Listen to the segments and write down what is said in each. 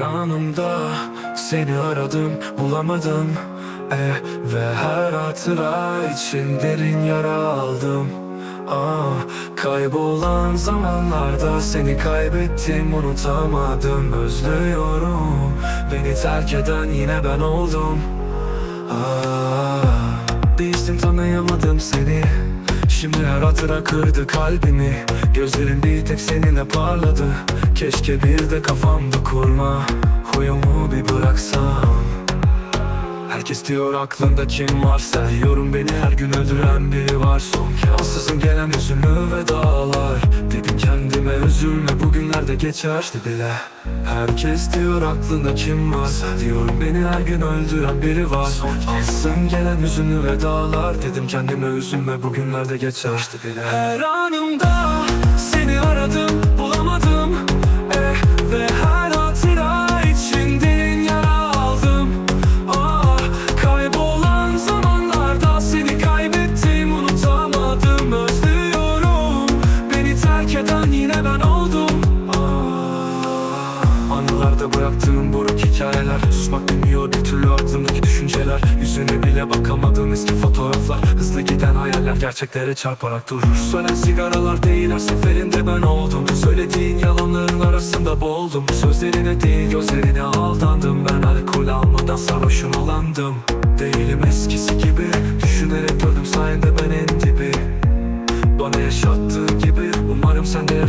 anımda Seni aradım bulamadım. Eh, Ve her hatıra için derin yara aldım. Ah, kaybolan zamanlarda seni kaybettim unutamadım. Özlüyorum Beni terk eden yine ben oldum. Ah, değilsin tanıyamadım seni Şimdi her hatıra kırdı kalbimi. Gözlerin bir tek seninle parladı. Keşke bir de kafamda kurma Huyumu Diyor aklında kim varsa. Diyorum beni her gün öldüren biri var. Son Ansızın gelen hüzünlü vedalar Dedim kendime üzülme bugünlerde geçerdi bile. Herkes diyor aklında kim varsa Diyorum beni her gün öldüren biri var. Ansızın gelen hüzünlü vedalar Dedim kendime üzülme bugünlerde geçerdi bile. Her anımda seni aradım bulamadım terk eden yine ben oldum. Ah, Anılarda bıraktığım buruk hikayeler. Susmak bilmiyor bir türlü aklımdaki düşünceler. Yüzüne bile bakamadığım eski fotoğraflar. Hızlı giden hayaller gerçeklere çarparak durur. Sönen sigaralar değil her seferinde ben oldum. Söylediğin yalanların arasında boğuldum. Sözlerine değil gözlerine aldandım. Ben alkol almadan sarhoşun olandım. Değilim eskisi gibi. Düşünerek gördüm sayende ben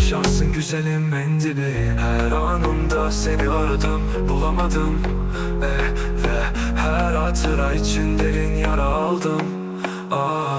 Yaşarsın güzelim en dibi Her anımda seni aradım bulamadım. Eh, Ve her hatıra için derin yara aldım. Ah